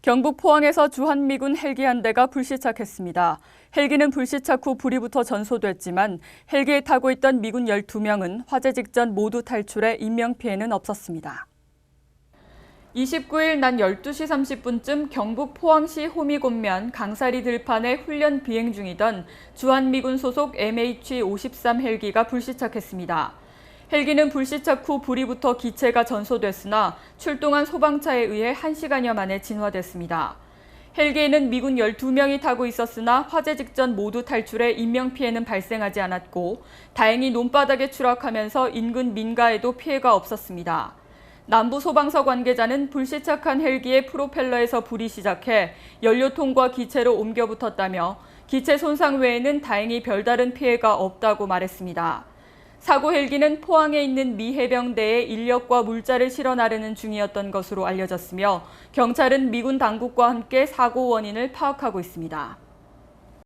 경북 포항에서 주한미군 헬기 한 대가 불시착했습니다. 헬기는 불시착 후 불이 붙어 전소됐지만 헬기에 타고 있던 미군 12명은 화재 직전 모두 탈출해 인명피해는 없었습니다. 29일 낮 12시 30분쯤 경북 포항시 호미곤면 강사리 들판에 훈련 비행 중이던 주한미군 소속 MH-53 헬기가 불시착했습니다. 헬기는 불시착 후 불이 붙어 기체가 전소됐으나 출동한 소방차에 의해 1시간여 만에 진화됐습니다. 헬기에는 미군 12명이 타고 있었으나 화재 직전 모두 탈출해 인명피해는 발생하지 않았고 다행히 논바닥에 추락하면서 인근 민가에도 피해가 없었습니다. 남부 소방서 관계자는 불시착한 헬기의 프로펠러에서 불이 시작해 연료통과 기체로 옮겨 붙었다며 기체 손상 외에는 다행히 별다른 피해가 없다고 말했습니다. 사고 헬기는 포항에 있는 미 해병대에 인력과 물자를 실어 나르는 중이었던 것으로 알려졌으며 경찰은 미군 당국과 함께 사고 원인을 파악하고 있습니다.